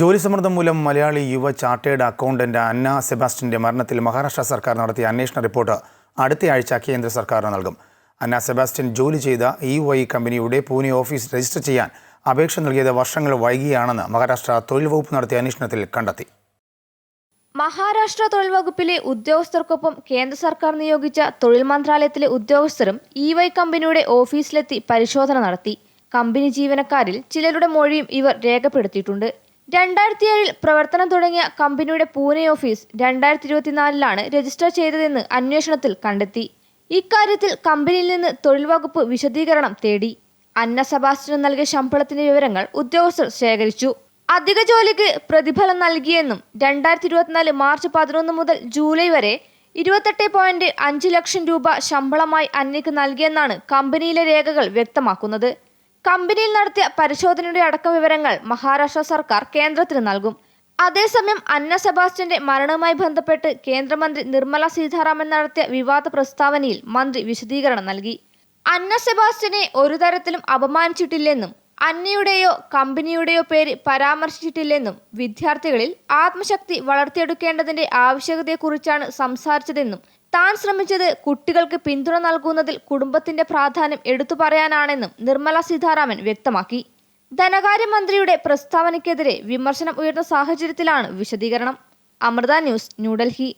ജോലി സമ്മർദ്ദം മൂലം മലയാളി യുവ ചാർട്ടേഡ് അക്കൗണ്ടന്റ് അന്ന സെബാസ്റ്റിന്റെ മരണത്തിൽ മഹാരാഷ്ട്ര സർക്കാർ നടത്തിയ അന്വേഷണ റിപ്പോർട്ട് അടുത്തയാഴ്ച കേന്ദ്ര സർക്കാരിന് നൽകും. അന്ന സെബാസ്റ്റ്യൻ ജോലി ചെയ്ത ഇ വൈ കമ്പനിയുടെ പൂനെ ഓഫീസ് രജിസ്റ്റർ ചെയ്യാൻ അപേക്ഷ നൽകിയത് വർഷങ്ങൾ വൈകിയാണെന്ന് മഹാരാഷ്ട്ര തൊഴിൽ വകുപ്പ് നടത്തിയ അന്വേഷണത്തിൽ കണ്ടെത്തി. മഹാരാഷ്ട്ര തൊഴിൽ വകുപ്പിലെ ഉദ്യോഗസ്ഥർക്കൊപ്പം കേന്ദ്ര സർക്കാർ നിയോഗിച്ച തൊഴിൽ മന്ത്രാലയത്തിലെ ഉദ്യോഗസ്ഥരും ഇ വൈ കമ്പനിയുടെ ഓഫീസിലെത്തി പരിശോധന നടത്തി. കമ്പനി ജീവനക്കാരിൽ ചിലരുടെ മൊഴിയും ഇവർ രേഖപ്പെടുത്തിയിട്ടുണ്ട്. രണ്ടായിരത്തി ഏഴിൽ പ്രവർത്തനം തുടങ്ങിയ കമ്പനിയുടെ പൂനെ ഓഫീസ് രണ്ടായിരത്തി ഇരുപത്തിനാലിലാണ് രജിസ്റ്റർ ചെയ്തതെന്ന് അന്വേഷണത്തിൽ കണ്ടെത്തി. ഇക്കാര്യത്തിൽ കമ്പനിയിൽ നിന്ന് തൊഴിൽ വകുപ്പ് വിശദീകരണം തേടി. അന്ന സെബാസ്റ്റ്യന് നൽകിയ ശമ്പളത്തിന്റെ വിവരങ്ങൾ ഉദ്യോഗസ്ഥർ ശേഖരിച്ചു. അധിക ജോലിക്ക് പ്രതിഫലം നൽകിയെന്നും രണ്ടായിരത്തി ഇരുപത്തിനാല് മാർച്ച് പതിനൊന്ന് മുതൽ ജൂലൈ വരെ ഇരുപത്തെട്ട് പോയിന്റ് അഞ്ച് ലക്ഷം രൂപ ശമ്പളമായി അന്നയ്ക്ക് നൽകിയെന്നാണ് കമ്പനിയിലെ രേഖകൾ വ്യക്തമാക്കുന്നത്. കമ്പനിയിൽ നടത്തിയ പരിശോധനയുടെ അടക്കം വിവരങ്ങൾ മഹാരാഷ്ട്ര സർക്കാർ കേന്ദ്രത്തിന് നൽകും. അതേസമയം അന്ന സെബാസ്റ്റ്യന്റെ മരണവുമായി ബന്ധപ്പെട്ട് കേന്ദ്രമന്ത്രി നിർമ്മല സീതാരാമൻ നടത്തിയ വിവാദ പ്രസ്താവനയിൽ മന്ത്രി വിശദീകരണം നൽകി. അന്ന സെബാസ്റ്റ്യനെ ഒരു തരത്തിലും അപമാനിച്ചിട്ടില്ലെന്നും അന്നയുടെയോ കമ്പനിയുടെയോ പേര് പരാമർശിച്ചിട്ടില്ലെന്നും വിദ്യാർത്ഥികളിൽ ആത്മശക്തി വളർത്തിയെടുക്കേണ്ടതിന്റെ ആവശ്യകതയെക്കുറിച്ചാണ് സംസാരിച്ചതെന്നും താൻ ശ്രമിച്ചത് കുട്ടികൾക്ക് പിന്തുണ നൽകുന്നതിൽ കുടുംബത്തിന്റെ പ്രാധാന്യം എടുത്തു പറയാനാണെന്നും നിർമ്മല സീതാരാമൻ വ്യക്തമാക്കി. ധനകാര്യമന്ത്രിയുടെ പ്രസ്താവനയ്ക്കെതിരെ വിമർശനം ഉയർന്ന സാഹചര്യത്തിലാണ് വിശദീകരണം. അമൃത ന്യൂസ് ന്യൂഡൽഹി.